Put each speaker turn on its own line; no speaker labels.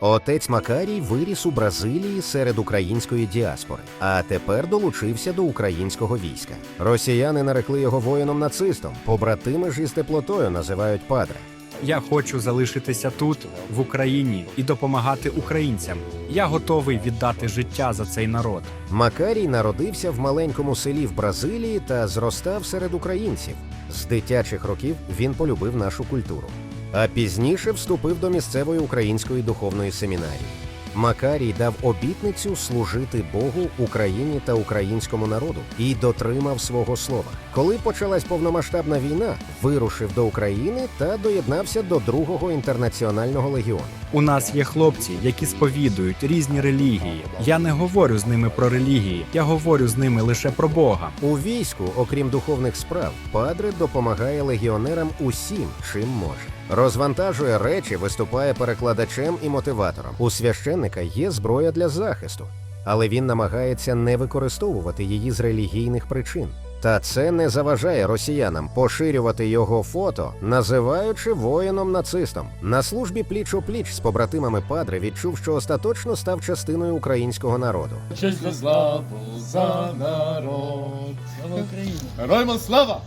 Отець Макарій виріс у Бразилії серед української діаспори, а тепер долучився до українського війська. Росіяни нарекли його воїном-нацистом, побратими ж із теплотою називають падре.
Я хочу залишитися тут, в Україні, і допомагати українцям. Я готовий віддати життя за цей народ.
Макарій народився в маленькому селі в Бразилії та зростав серед українців. З дитячих років він полюбив нашу культуру, а пізніше вступив до місцевої української духовної семінарії. Макарій дав обітницю служити Богу, Україні та українському народу і дотримав свого слова. Коли почалась повномасштабна війна, вирушив до України та доєднався до другого інтернаціонального легіону.
У нас є хлопці, які сповідують різні релігії. Я не говорю з ними про релігії, я говорю з ними лише про Бога.
У війську, окрім духовних справ, Падре допомагає легіонерам усім, чим може. Розвантажує речі, виступає перекладачем і мотиватором. У священника є зброя для захисту, але він намагається не використовувати її з релігійних причин. Та це не заважає росіянам поширювати його фото, називаючи воїном нацистом. На службі пліч о пліч з побратимами Падре відчув, що остаточно став частиною українського народу.
Честь та славу за народ. Слава Україні! Героям слава!